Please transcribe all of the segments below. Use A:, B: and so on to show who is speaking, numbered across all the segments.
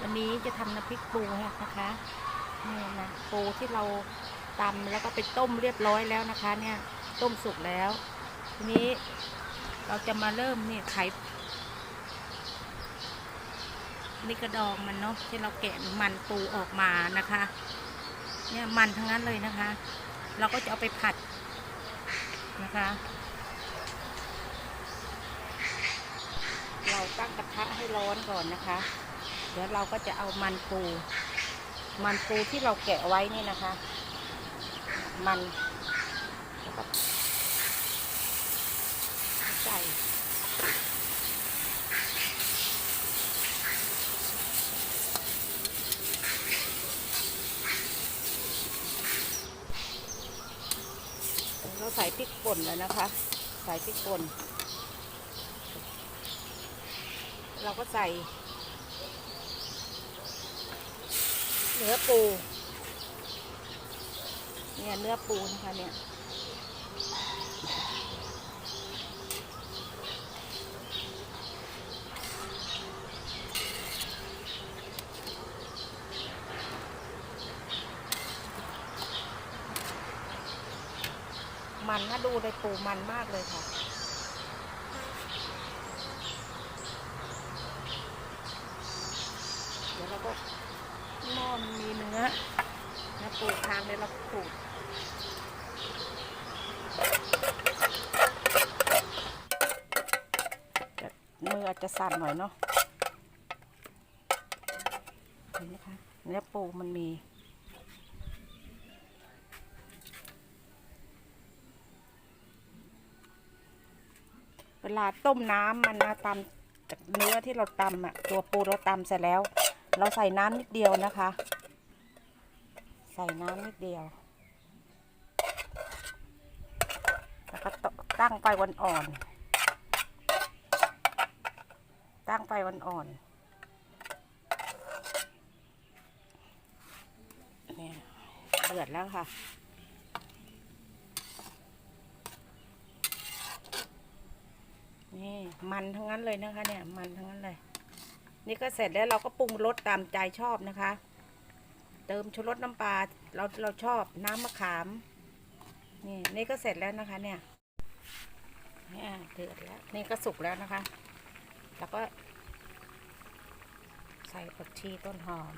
A: วันนี้จะทำน้ำพริกปูนะคะนี่นะปูที่เราตำแล้วก็ไปต้มเรียบร้อยแล้วนะคะ เนี่ยต้มสุกแล้ว ทีนี้เราจะมาเริ่มนี่ไขนี่กระดองมันเนาะที่เราแกะมันปูออกมานะคะ เนี่ยมันทั้งนั้นเลยนะคะ เราก็จะเอาไปผัดนะคะ เราตั้งกระทะให้ร้อนก่อนนะคะ เดี๋ยวเราก็จะเอามันปู มันปูที่เราแกะไว้นี่นะคะ มันใส่เราใส่พริกป่นแล้วนะคะ ใส่พริกป่น เราก็ใส่ เนื้อปู เนี่ยเนื้อปูนะคะเนี่ยมันน่าดูเลยปูมันมากเลยค่ะ เดี๋ยวเราก็ห มันมีเนื้อนะปลูกทางเลยเราปลูกมืออาจจะสั่นหน่อยเนาะเห็นไหมคะเนื้อปูมันมีเวลาต้มน้ำมันนะตำจากเนื้อที่เราตำอะตัวปูเราตำเสร็จแล้ว เราใส่น้ำนิดเดียวนะคะ ใส่น้ำนิดเดียวแล้วก็ตั้งไฟวันอ่อน ตั้งไฟวันอ่อนเนี่ยเดือดแล้วค่ะนี่มันทั้งนั้นเลยนะคะเนี่ยมันทั้งนั้นเลย นี่ก็เสร็จแล้วเราก็ปรุงรสตามใจชอบนะคะ เติมชูรสน้ำปลาเราเราชอบน้ำมะขาม นี่นี่ก็เสร็จแล้วนะคะ เนี่ยเนี่ยเดือดแล้ว นี่ก็สุกแล้วนะคะ แล้วก็ ใส่ผักชีต้นหอม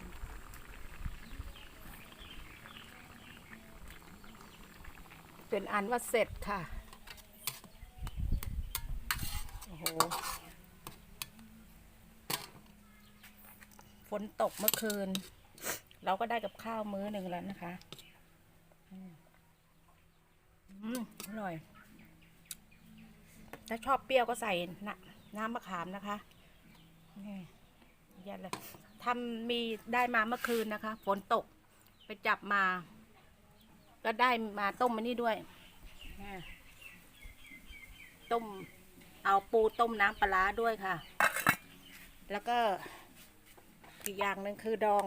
A: เป็นอันว่าเสร็จค่ะ โอ้โห นตกเมื่อคืน เราก็ได้กับข้าวมื้อหนึ่งแล้วนะคะอืมอร่อย ถ้าชอบเปรี้ยวก็ใส่น้ำน้ำมะขามนะคะนี่ยัดเลยทำมีได้มาเมื่อคืนนะคะ ฝนตกไปจับมา ก็ได้มาต้มมันนี่ด้วยต้ม เอาปูต้มน้ำปลาด้วยค่ะ แล้วก็ อีกอย่างหนึ่งคือดอง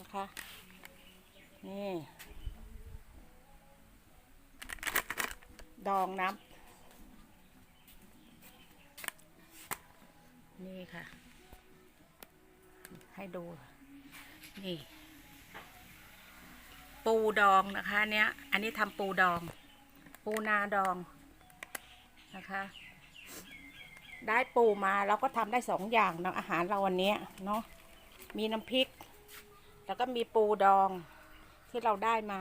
A: นะคะ นี่ดองน้ำนี่ค่ะ ให้ดู นี่ ปูดองนะคะ เนี้ย อันนี้ทำปูดอง ปูนาดองนะคะ ได้ปูมาเราก็ทำได้สองอย่างนะอาหารเราวันนี้เนาะมีน้ำพริก แล้วก็มีปูดองที่เราได้มา